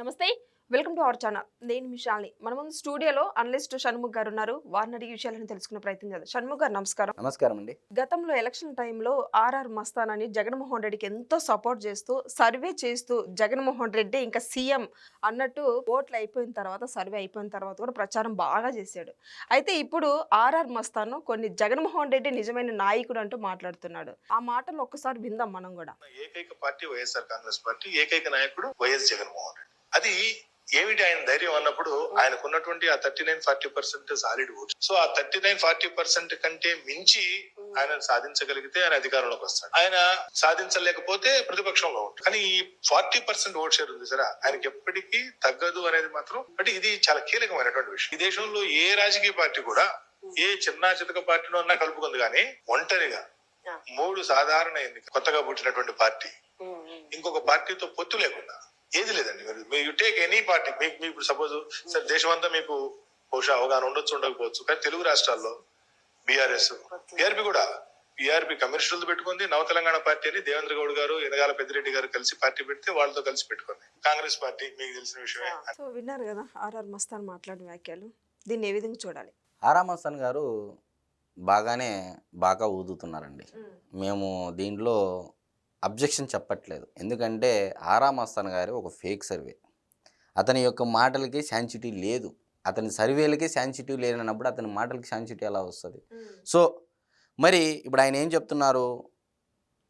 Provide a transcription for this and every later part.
నమస్తే welcome to our channel. నేను మిషాల్ని మన ముందు స్టూడియోలో అనలిస్ట్ షణ్ముఖ్ గారు ఉన్నారు. వారిని అడిగి విషయాలను తెలుసుకునే ప్రయత్నం చేద్దాం. షణ్ముఖ్ గారు నమస్కారం. నమస్కారం అండి. గతంలో ఎలక్షన్ టైంలో ఆర్ఆర్ మస్తాన్ అని జగన్మోహన్ రెడ్డికి ఎంతో సపోర్ట్ చేస్తూ సర్వే చేస్తూ జగన్మోహన్ రెడ్డి ఇంకా సీఎం అన్నట్టు ఓట్లు అయిపోయిన తర్వాత సర్వే అయిపోయిన తర్వాత కూడా ప్రచారం బాగా చేశాడు. అయితే ఇప్పుడు ఆర్ఆర్ మస్తాన్ కొన్ని జగన్మోహన్ రెడ్డి నిజమైన నాయకుడు అంటూ మాట్లాడుతున్నాడు. ఆ మాటలు ఒక్కసారి విందాం మనం కూడా. ఏకైక పార్టీ వైఎస్ఆర్ కాంగ్రెస్ పార్టీ ఏకైక నాయకుడు వైఎస్ జగన్మోహన్ రెడ్డి. అది ఏమిటి ఆయన ధైర్యం అన్నప్పుడు ఆయనకున్నటువంటి ఆ thirty nine forty percent solid vote so ఆ థర్టీ నైన్ ఫార్టీ పర్సెంట్ కంటే మించి ఆయన సాధించగలిగితే ఆయన అధికారంలోకి వస్తాడు. ఆయన సాధించలేకపోతే ప్రతిపక్షంలో ఉంటాడు. కానీ ఈ ఫార్టీ పర్సెంట్ ఓట్ షేర్ ఉంది సరే ఆయనకి ఎప్పటికీ తగ్గదు అనేది మాత్రం అంటే ఇది చాలా కీలకమైనటువంటి విషయం. ఈ దేశంలో ఏ రాజకీయ పార్టీ కూడా ఏ చిన్న చితక పార్టీలో ఉన్నా కలుపుకుంది కానీ ఒంటరిగా మూడు సాధారణ ఎన్నిక కొత్తగా పుట్టినటువంటి పార్టీ ఇంకొక పార్టీతో పొత్తు లేకుండా ఏది లేదండి. మీరు మీరు యు టేక్ ఎనీ పార్టీ మీకు మీకు ఇప్పుడు సపోజ్ సార్ దేశమంతా మీకు బహుశా అవగాహన ఉండొచ్చు ఉండకపోవచ్చు. కానీ తెలుగు రాష్ట్రాల్లో బీఆర్ఎస్ బీఆర్పీ కూడా బీఆర్పీ కమ్యూనిస్టులతో పెట్టుకుంది నవ తెలంగాణ పార్టీ అని దేవేంద్ర గౌడ్ గారు ఎనగాల పెద్దిరెడ్డి గారు కలిసి పార్టీ పెడితే వాళ్ళతో కలిసి పెట్టుకుంది. కాంగ్రెస్ పార్టీ మీకు తెలిసిన విషయమే. సో విన్నారు కదా ఆర్ఆర్ మస్తాన్ మాట్లాడిన వ్యాఖ్యలు. దీన్ని ఏ విధంగా చూడాలి? ఆరామస్తాన్ గారు బాగానే బాగా ఊదుతున్నారండి. మేము దీంట్లో అబ్జెక్షన్ చెప్పట్లేదు. ఎందుకంటే ఆరామస్తాన్ గారి ఒక ఫేక్ సర్వే. అతని యొక్క మాటలకి శాంచిటీ లేదు. అతని సర్వేలకి శాంచిటీ లేనప్పుడు అతని మాటలకి శాంచిటీ ఎలా వస్తుంది? సో మరి ఇప్పుడు ఆయన ఏం చెప్తున్నారు?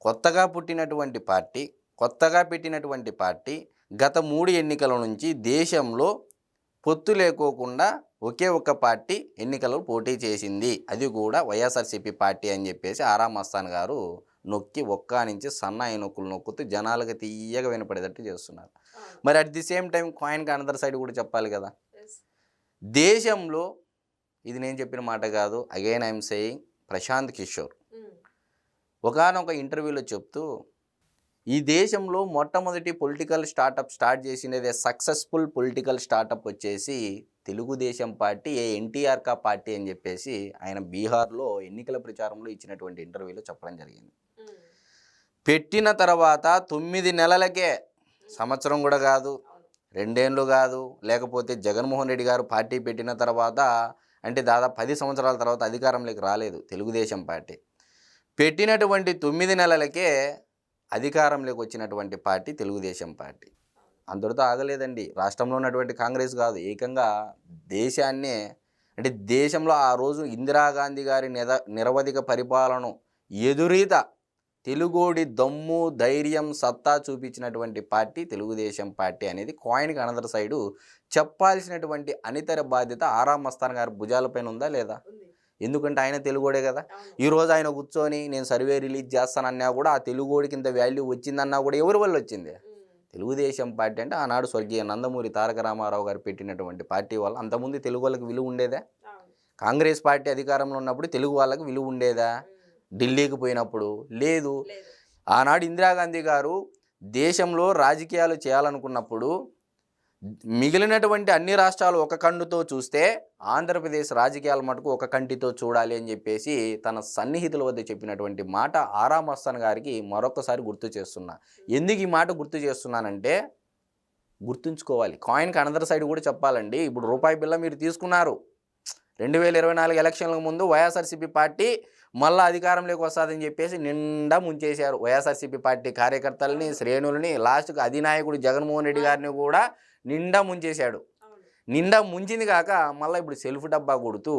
కొత్తగా పుట్టినటువంటి పార్టీ కొత్తగా పెట్టినటువంటి పార్టీ గత మూడు ఎన్నికల నుంచి దేశంలో పొత్తు లేకోకుండా ఒకే ఒక్క పార్టీ ఎన్నికల్లో పోటీ చేసింది. అది కూడా వైఎస్ఆర్సీపీ పార్టీ అని చెప్పేసి ఆరామ్ మస్తాన్ గారు నొక్కి ఒక్క నుంచి సన్నాయి నొక్కులు నొక్కుతూ జనాలకు తీయగా వినపడేటట్టు చేస్తున్నారు. మరి అట్ ది సేమ్ టైం కాయిన్కి అనదర్ సైడ్ కూడా చెప్పాలి కదా? దేశంలో ఇది నేను చెప్పిన మాట కాదు. Again I'm saying Prashant Kishor. ఒకనొక ఇంటర్వ్యూలో చెప్తూ ఈ దేశంలో మొట్టమొదటి పొలిటికల్ స్టార్టప్ స్టార్ట్ చేసినదే సక్సెస్ఫుల్ పొలిటికల్ స్టార్టప్ వచ్చేసి తెలుగుదేశం పార్టీ ఏ ఎన్టీఆర్ కా పార్టీ అని చెప్పేసి ఆయన బీహార్లో ఎన్నికల ప్రచారంలో ఇచ్చినటువంటి ఇంటర్వ్యూలో చెప్పడం జరిగింది. పెట్టిన తర్వాత తొమ్మిది నెలలకే సంవత్సరం కూడా కాదు రెండేళ్ళు కాదు లేకపోతే జగన్మోహన్ రెడ్డి గారు పార్టీ పెట్టిన తర్వాత అంటే దాదాపు పది సంవత్సరాల తర్వాత అధికారంలోకి రాలేదు తెలుగుదేశం పార్టీ. పెట్టినటువంటి తొమ్మిది నెలలకే అధికారంలోకి వచ్చినటువంటి పార్టీ తెలుగుదేశం పార్టీ. అందరితో ఆగలేదండి. రాష్ట్రంలో ఉన్నటువంటి కాంగ్రెస్ కాదు. ఏకంగా దేశాన్నే అంటే దేశంలో ఆ రోజు ఇందిరాగాంధీ గారి నిర నిరవధిక పరిపాలన ఎదురీత తెలుగోడి దమ్ము ధైర్యం సత్తా చూపించినటువంటి పార్టీ తెలుగుదేశం పార్టీ అనేది కాయిన్కి అనదర్ సైడు చెప్పాల్సినటువంటి అనితర బాధ్యత ఆరామ్ మస్తాన్ గారి భుజాలపైన ఉందా లేదా? ఎందుకంటే ఆయన తెలుగోడే కదా. ఈ రోజు ఆయన కూర్చొని నేను సర్వే రిలీజ్ చేస్తానన్నా కూడా ఆ తెలుగోడికి ఇంత వాల్యూ వచ్చిందన్నా కూడా ఎవరి వల్ల వచ్చింది? తెలుగుదేశం పార్టీ అంటే ఆనాడు స్వర్గీయ నందమూరి తారక రామారావు గారు పెట్టినటువంటి పార్టీ వల్ల అంతకుముందు తెలుగు వాళ్ళకి విలువ ఉండేదా? కాంగ్రెస్ పార్టీ అధికారంలో ఉన్నప్పుడు తెలుగు వాళ్ళకి విలువ ఉండేదా? ఢిల్లీకి పోయినప్పుడు లేదు. ఆనాడు ఇందిరాగాంధీ గారు దేశంలో రాజకీయాలు చేయాలనుకున్నప్పుడు మిగిలినటువంటి అన్ని రాష్ట్రాలు ఒక కన్నుతో చూస్తే ఆంధ్రప్రదేశ్ రాజకీయాల మటుకు ఒక కంటితో చూడాలి అని చెప్పేసి తన సన్నిహితుల వద్ద చెప్పినటువంటి మాట ఆరామస్తాన్ గారికి మరొకసారి గుర్తు చేస్తున్నా. ఎందుకు ఈ మాట గుర్తు చేస్తున్నానంటే గుర్తుంచుకోవాలి. కాయిన్కి అనదర్ సైడ్ కూడా చెప్పాలండి. ఇప్పుడు రూపాయి బిల్ల మీరు తీసుకున్నారు. రెండు వేల ఇరవై నాలుగు ఎలక్షన్లకు ముందు వైఎస్ఆర్సీపీ పార్టీ మళ్ళీ అధికారంలోకి వస్తుందని చెప్పేసి నిండా ముంచేశారు. వైఎస్ఆర్సీపీ పార్టీ కార్యకర్తలని శ్రేణులని లాస్ట్కి అధినాయకుడు జగన్మోహన్ రెడ్డి గారిని కూడా నిండా ముంచేశాడు. నిండా ముంచింది కాక మళ్ళీ ఇప్పుడు సెల్ఫ్ డబ్బా కొడుతూ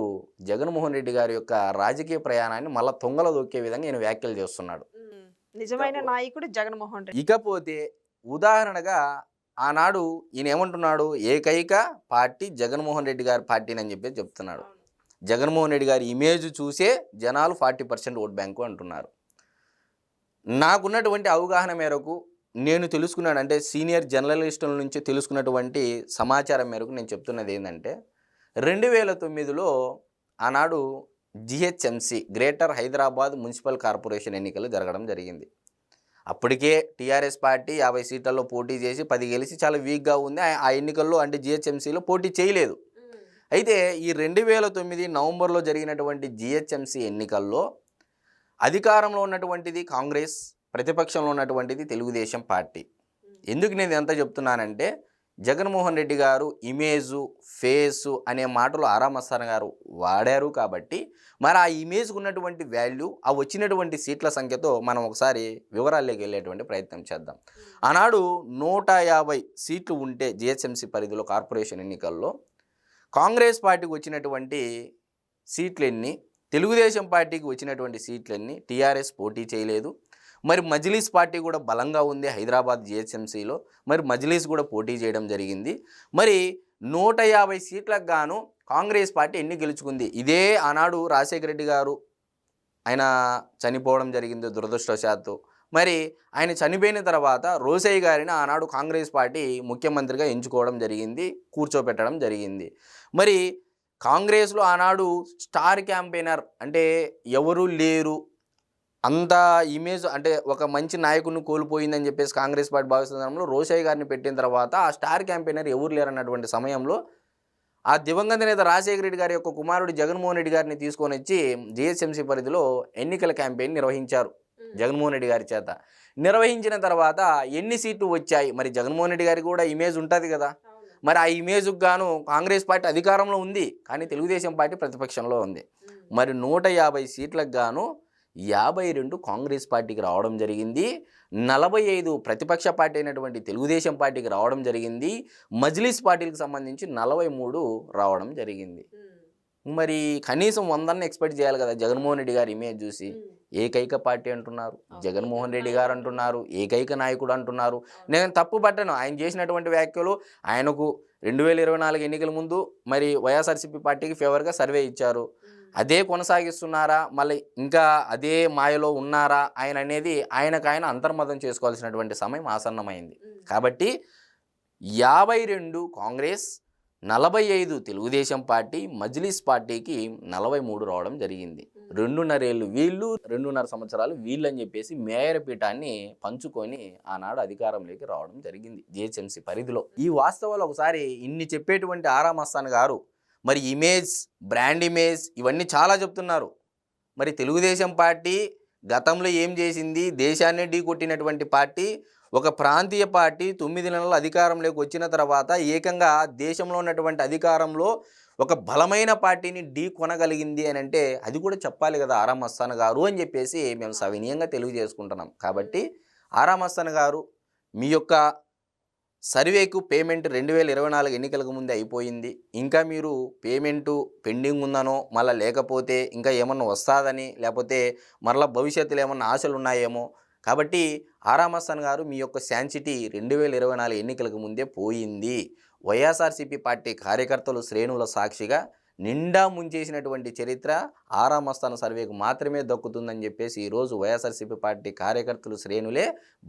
జగన్మోహన్ రెడ్డి గారి యొక్క రాజకీయ ప్రయాణాన్ని మళ్ళీ తొంగల దొక్కే విధంగా నేను వ్యాఖ్యలు చేస్తున్నాడు. నిజమైన నాయకుడు జగన్మోహన్ రెడ్డి. ఇకపోతే ఉదాహరణగా ఆనాడు ఈయన ఏమంటున్నాడు? ఏకైక పార్టీ జగన్మోహన్ రెడ్డి గారి పార్టీని అని చెప్పి చెప్తున్నాడు. జగన్మోహన్ రెడ్డి గారి ఇమేజ్ చూసే జనాలు ఫార్టీ పర్సెంట్ ఓట్ బ్యాంకు అంటున్నారు. నాకున్నటువంటి అవగాహన మేరకు నేను తెలుసుకున్నాను అంటే సీనియర్ జర్నలిస్టుల నుంచి తెలుసుకున్నటువంటి సమాచారం మేరకు నేను చెప్తున్నది ఏంటంటే రెండు వేల తొమ్మిదిలో ఆనాడు GHMC greater Hyderabad municipal corporation ఎన్నికలు జరగడం జరిగింది. అప్పటికే టీఆర్ఎస్ పార్టీ యాభై సీట్లలో పోటీ చేసి పది గెలిచి చాలా వీక్గా ఉంది. ఆ- ఎన్నికల్లో అంటే జిహెచ్ఎంసీలో పోటీ చేయలేదు. అయితే ఈ రెండు వేల తొమ్మిది నవంబర్లో జరిగినటువంటి జిహెచ్ఎంసీ ఎన్నికల్లో అధికారంలో ఉన్నటువంటిది కాంగ్రెస్ ప్రతిపక్షంలో ఉన్నటువంటిది తెలుగుదేశం పార్టీ. ఎందుకు నేను ఎంత చెప్తున్నానంటే జగన్మోహన్ రెడ్డి గారు ఇమేజు ఫేసు అనే మాటలు ఆరామస్తాన్ గారు వాడారు కాబట్టి మరి ఆ ఇమేజ్కి ఉన్నటువంటి వాల్యూ ఆ వచ్చినటువంటి సీట్ల సంఖ్యతో మనం ఒకసారి వివరాల్లోకి వెళ్ళేటువంటి ప్రయత్నం చేద్దాం. ఆనాడు నూట యాభై సీట్లు ఉంటే జిహెచ్ఎంసీ పరిధిలో కార్పొరేషన్ ఎన్నికల్లో కాంగ్రెస్ పార్టీకి వచ్చినటువంటి సీట్లు ఎన్ని తెలుగుదేశం పార్టీకి వచ్చినటువంటి సీట్లు ఎన్ని టీఆర్ఎస్ పోటీ చేయలేదు. మరి మజ్లీస్ పార్టీ కూడా బలంగా ఉంది హైదరాబాద్ జిహెచ్ఎంసీలో. మరి మజ్లీస్ కూడా పోటీ చేయడం జరిగింది. మరి నూట యాభై సీట్లకు గాను కాంగ్రెస్ పార్టీ ఎన్ని గెలుచుకుంది? ఇదే ఆనాడు రాజశేఖర రెడ్డి గారు ఆయన చనిపోవడం జరిగింది దురదృష్టవశాత్తు. మరి ఆయన చనిపోయిన తర్వాత రోసయ్య గారిని ఆనాడు కాంగ్రెస్ పార్టీ ముఖ్యమంత్రిగా ఎంచుకోవడం జరిగింది కూర్చోపెట్టడం జరిగింది. మరి కాంగ్రెస్లో ఆనాడు స్టార్ క్యాంపెయినర్ అంటే ఎవరు లేరు అంత ఇమేజ్ అంటే ఒక మంచి నాయకుడిని కోల్పోయిందని చెప్పేసి కాంగ్రెస్ పార్టీ భావిస్తున్న సమయంలో రోషయ్య గారిని పెట్టిన తర్వాత ఆ స్టార్ క్యాంపెయినర్ ఎవరు లేరన్నటువంటి సమయంలో ఆ దివంగత నేత రాజశేఖర రెడ్డి గారి యొక్క కుమారుడు జగన్మోహన్ రెడ్డి గారిని తీసుకొని వచ్చి జిహెచ్ఎంసీ పరిధిలో ఎన్నికల క్యాంపెయిన్ నిర్వహించారు జగన్మోహన్ రెడ్డి గారి చేత. నిర్వహించిన తర్వాత ఎన్ని సీట్లు వచ్చాయి? మరి జగన్మోహన్ రెడ్డి గారికి కూడా ఇమేజ్ ఉంటుంది కదా. మరి ఆ ఇమేజ్కి గాను కాంగ్రెస్ పార్టీ అధికారంలో ఉంది కానీ తెలుగుదేశం పార్టీ ప్రతిపక్షంలో ఉంది. మరి నూట యాభై సీట్లకు గాను యాభై రెండు కాంగ్రెస్ పార్టీకి రావడం జరిగింది. నలభై ఐదు ప్రతిపక్ష పార్టీ అయినటువంటి తెలుగుదేశం పార్టీకి రావడం జరిగింది. మజ్లిస్ పార్టీలకు సంబంధించి నలభై మూడు రావడం జరిగింది. మరి కనీసం వందన్ని ఎక్స్పెక్ట్ చేయాలి కదా జగన్మోహన్ రెడ్డి గారి ఇమేజ్ చూసి. ఏకైక పార్టీ అంటున్నారు. జగన్మోహన్ రెడ్డి గారు అంటున్నారు. ఏకైక నాయకుడు అంటున్నారు. నేను తప్పు పట్టను. ఆయన చేసినటువంటి వ్యాఖ్యలు ఆయనకు రెండు వేల ఇరవై నాలుగు ఎన్నికల ముందు మరి వైఎస్ఆర్సీపీ పార్టీకి ఫేవర్గా సర్వే ఇచ్చారు. అదే కొనసాగిస్తున్నారా? మళ్ళీ ఇంకా అదే మాయలో ఉన్నారా? ఆయన అనేది ఆయనకు ఆయన అంతర్మతం చేసుకోవాల్సినటువంటి సమయం ఆసన్నమైంది. కాబట్టి యాభై రెండు కాంగ్రెస్ నలభై ఐదు తెలుగుదేశం పార్టీ మజ్లిస్ పార్టీకి నలభై మూడు రావడం జరిగింది. రెండున్నరేళ్ళు వీళ్ళు రెండున్నర సంవత్సరాలు వీళ్ళు అని చెప్పేసి మేయర్ పీఠాన్ని పంచుకొని ఆనాడు అధికారంలోకి రావడం జరిగింది జిహెచ్ఎంసీ పరిధిలో. ఈ వాస్తవాలు ఒకసారి ఇన్ని చెప్పేటువంటి ఆరా మస్తాన్ గారు మరి ఇమేజ్ బ్రాండ్ ఇమేజ్ ఇవన్నీ చాలా చెప్తున్నారు. మరి తెలుగుదేశం పార్టీ గతంలో ఏం చేసింది? దేశాన్ని ఢీకొట్టినటువంటి పార్టీ ఒక ప్రాంతీయ పార్టీ తొమ్మిది నెలల అధికారంలోకి వచ్చిన తర్వాత ఏకంగా దేశంలో ఉన్నటువంటి అధికారంలో ఒక బలమైన పార్టీని ఢీ కొనగలిగింది అని అంటే అది కూడా చెప్పాలి కదా ఆరామ్ అస్థాన్ గారు అని చెప్పేసి మేము సవినీయంగా తెలియజేసుకుంటున్నాం కాబట్టి ఆరామ్ అస్థాన్ గారు మీ యొక్క సర్వేకు పేమెంట్ రెండు వేల ఇరవై నాలుగు ఎన్నికలకు ముందే అయిపోయింది. ఇంకా మీరు పేమెంటు పెండింగ్ ఉందనో మళ్ళీ లేకపోతే ఇంకా ఏమన్నా వస్తుందని లేకపోతే మరలా భవిష్యత్తులో ఏమన్నా ఆశలు ఉన్నాయేమో. కాబట్టి ఆరామస్తాన్ గారు మీ యొక్క శాన్సిటీ రెండు వేల ఇరవై నాలుగు ఎన్నికలకు ముందే పోయింది. వైఎస్ఆర్సీపీ పార్టీ కార్యకర్తలు శ్రేణుల సాక్షిగా నిండా ముంచేసినటువంటి చరిత్ర ఆరామస్థాన సర్వేకు మాత్రమే దక్కుతుందని చెప్పేసి ఈరోజు వైఎస్ఆర్సీపీ పార్టీ కార్యకర్తలు శ్రేణులే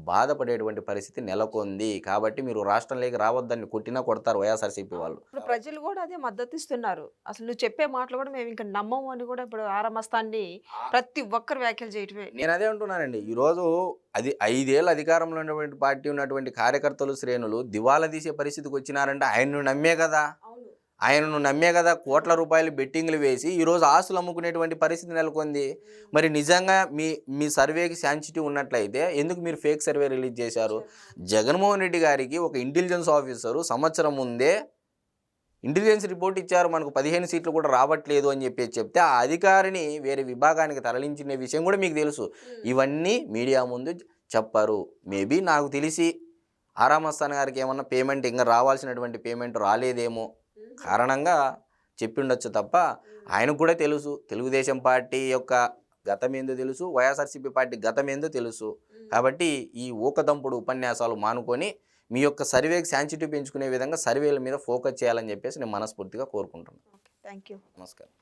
బాధపడేటువంటి పరిస్థితి నెలకొంది. కాబట్టి మీరు రాష్ట్రంలోకి రావద్దని కొట్టినా కొడతారు వైఎస్ఆర్సీపీ వాళ్ళు. ఇప్పుడు ప్రజలు కూడా అదే మద్దతు ఇస్తున్నారు అసలు నువ్వు చెప్పే మాటలు కూడా మేము ఇంకా నమ్మము అని కూడా ఇప్పుడు ఆరమస్తాన్ని ప్రతి ఒక్కరు వ్యాఖ్యలు చేయటమే. నేను అదే అంటున్నానండి. ఈరోజు అది ఐదేళ్ళు అధికారంలో ఉన్నటువంటి పార్టీ ఉన్నటువంటి కార్యకర్తలు శ్రేణులు దివాలా తీసే పరిస్థితికి వచ్చినారంటే ఆయన్ను నమ్మే కదా. ఆయనను నమ్మే కదా కోట్ల రూపాయలు బెట్టింగ్లు వేసి ఈరోజు ఆస్తులు అమ్ముకునేటువంటి పరిస్థితి నెలకొంది. మరి నిజంగా మీ మీ సర్వేకి శాంసిటీ ఉన్నట్లయితే ఎందుకు మీరు ఫేక్ సర్వే రిలీజ్ చేశారు? జగన్మోహన్ రెడ్డి గారికి ఒక ఇంటెలిజెన్స్ ఆఫీసరు సంవత్సరం ముందే ఇంటెలిజెన్స్ రిపోర్ట్ ఇచ్చారు మనకు పదిహేను సీట్లు కూడా రావట్లేదు అని చెప్పి చెప్తే ఆ అధికారిని వేరే విభాగానికి తరలించిన విషయం కూడా మీకు తెలుసు. ఇవన్నీ మీడియా ముందు చెప్పారు. మేబీ నాకు తెలిసి ఆరామస్థాన్ గారికి ఏమన్నా పేమెంట్ ఇంకా రావాల్సినటువంటి పేమెంట్ రాలేదేమో. కారణంగా చెప్పిండొచ్చు తప్ప ఆయనకు కూడా తెలుసు. తెలుగుదేశం పార్టీ యొక్క గతం ఏందో తెలుసు. వైఎస్ఆర్సీపీ పార్టీ గతం ఏందో తెలుసు కాబట్టి ఈ ఊకదంపుడు ఉపన్యాసాలు మానుకొని మీ యొక్క సర్వేకి శాంసిటీ పెంచుకునే విధంగా సర్వేల మీద ఫోకస్ చేయాలని చెప్పేసి నేను మనస్ఫూర్తిగా కోరుకుంటున్నాను. థ్యాంక్ యూ నమస్కారం.